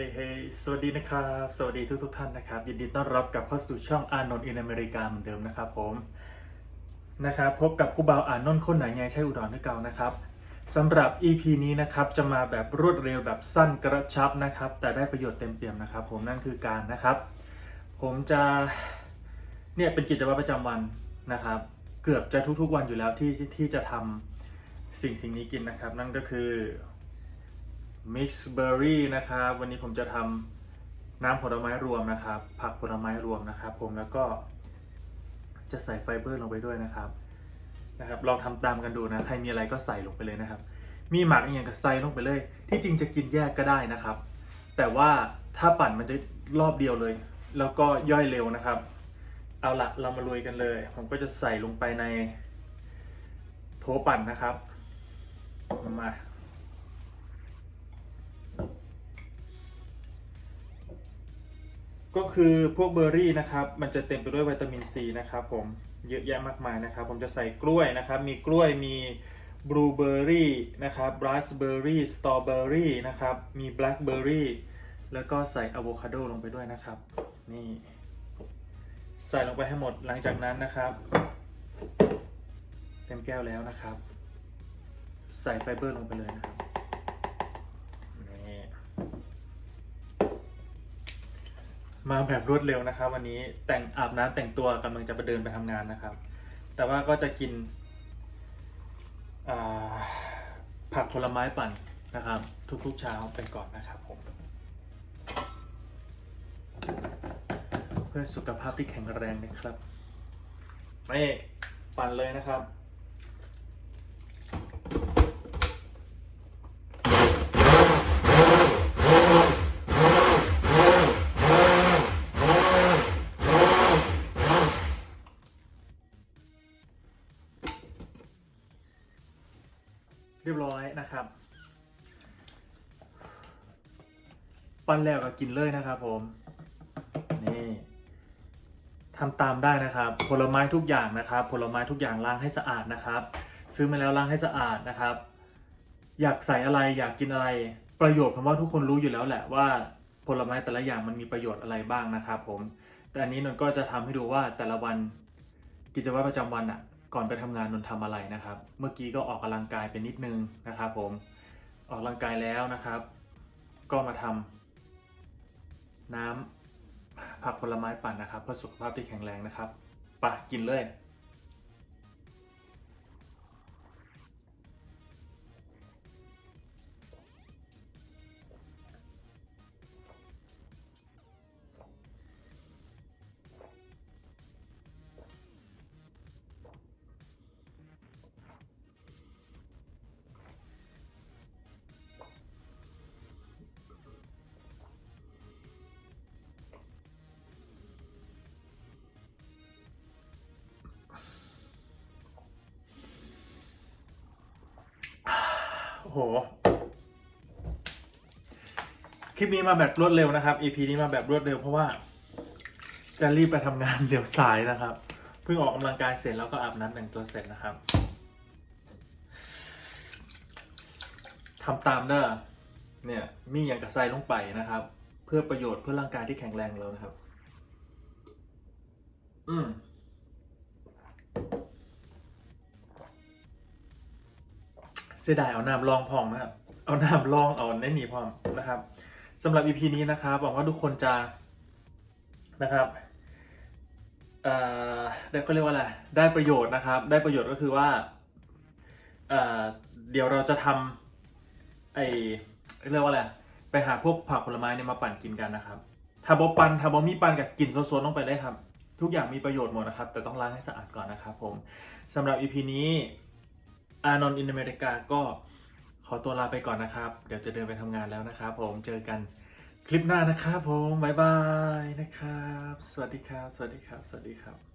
ฮ้เฮ้สวัสดีนะครับ สวัสดีทุกทุกท่านนะครับ ยินดีต้อนรับกลับเข้าสู่ช่องอานนท์อินอเมริกาเหมือนเดิมนะครับผมนะครับพบกับผู้บ่าวอานนท์คนไหนไงใช่อุดรนึกเก่านะครับสำหรับ EP นี้นะครับจะมาแบบรวดเร็วแบบสั้นกระชับนะครับ แต่ได้ประโยชน์เต็มเปี่ยมนะครับ ผมนั่นคือการนะครับ ผมจะเนี่ยเป็นกิจวัตรประจำวันนะครับ เกือบจะทุกๆวันอยู่แล้วที่ที่จะทำสิ่งสิ่งนี้กินนะครับ นั่นก็คือ มิกซ์เบอร์รี่นะครับ วันนี้ผมจะทำน้ำผลไม้รวมนะครับ ผักผลไม้รวมนะครับ ผมแล้วก็จะใส่ไฟเบอร์ลงไปด้วยนะครับนะครับ ลองทำตามกันดูนะใครมีอะไรก็ใส่ลงไปเลยนะครับ มีหมักอย่างกับใส่ลงไปเลย ที่จริงจะกินแยกก็ได้นะครับ แต่ว่าถ้าปั่นมันจะรอบเดียวเลย แล้วก็ย่อยเร็วนะครับ เอาละเรามาลุยกันเลย ผมก็จะใส่ลงไปในโถปั่นนะครับมา คือพวกเบอร์รี่นะครับ มันจะเต็มไปด้วยวิตามินซีนะครับผมเยอะแยะมากมายนะครับ ผมจะใส่กล้วยนะครับ มีกล้วยมีบลูเบอร์รี่นะครับราสเบอร์รี่สตรอเบอร์รี่นะครับ มีแบล็คเบอร์รี่แล้วก็ใส่อะโวคาโดลงไปด้วยนะครับ นี่ ใส่ลงไปให้หมดหลังจากนั้นนะครับ เต็มแก้วแล้วนะครับ ใส่ไฟเบอร์ลงไปเลยนะครับ มาแบบรวดเร็วนะครับ วันนี้แต่งอาบน้ำแต่งตัวกำลังจะไปเดินไปทำงานนะครับ แต่ว่าก็จะกินผักผลไม้ปั่นนะครับ ทุกๆเช้าไปก่อนนะครับผมเพื่อสุขภาพที่แข็งแรงนะครับไม่ปั่นเลยนะครับ เรียบร้อยนะครับ ปั้นแล้วก็กินเลยนะครับผม นี่ทำตามได้นะครับ ผลไม้ทุกอย่างนะครับ ผลไม้ทุกอย่างล้างให้สะอาดนะครับ ซื้อมาแล้วล้างให้สะอาดนะครับ อยากใส่อะไรอยากกินอะไรประโยชน์ผมว่าทุกคนรู้อยู่แล้วแหละว่าผลไม้แต่ละอย่างมันมีประโยชน์อะไรบ้างนะครับผม แต่อันนี้นนก็จะทำให้ดูว่าแต่ละวันกิจวัตรประจำวันอะ ก่อนไปทำงานนนท์ทำอะไรนะครับ เมื่อกี้ก็ออกกำลังกายไปนิดนึงนะครับผมออกกำลังกายแล้วนะครับ ก็มาทำน้ำผักผลไม้ปั่นนะครับเพื่อสุขภาพที่แข็งแรงนะครับไปกินเลย โห คลิปนี้มาแบบรวดเร็วนะครับ EP นี้มาแบบรวดเร็วเพราะว่า จะรีบไปทำงานเดี๋ยวสายนะครับ เพิ่งออกกำลังกายเสร็จแล้วก็อาบน้ำแต่งตัวเสร็จนะครับทำตามเด้อเนี่ยมีอย่างกระไซลงไปนะครับ เพื่อประโยชน์เพื่อร่างกายที่แข็งแรงของเรานะครับ อืม เสียดายเอาน้ำรองพองนะครับ เอาน้ำรองเอาในนี้พอมนะครับสำหรับ EP นี้นะครับหวังว่าทุกคนจะนะครับเอ่อได้ก็เรียกว่าอะไรได้ประโยชน์นะครับ ได้ประโยชน์ก็คือว่าเอ่อเดี๋ยวเราจะทำไอเรียกว่าอะไรไปหาพวกผักผลไม้เนี่ยมาปั่นกินกันนะครับถ้าบอปันถ้าบอมีปั่นกับกลิ่นโซนๆลงไปได้ครับ ทุกอย่างมีประโยชน์หมดนะครับ แต่ต้องล้างให้สะอาดก่อนนะครับผมสำหรับ EP นี้ อานนท์อินอเมริกาก็ขอตัวลาไปก่อนนะครับ เดี๋ยวจะเดินไปทำงานแล้วนะครับผมเจอกันคลิปหน้านะครับผม บ๊ายบายนะครับ สวัสดีครับ สวัสดีครับ สวัสดีครับ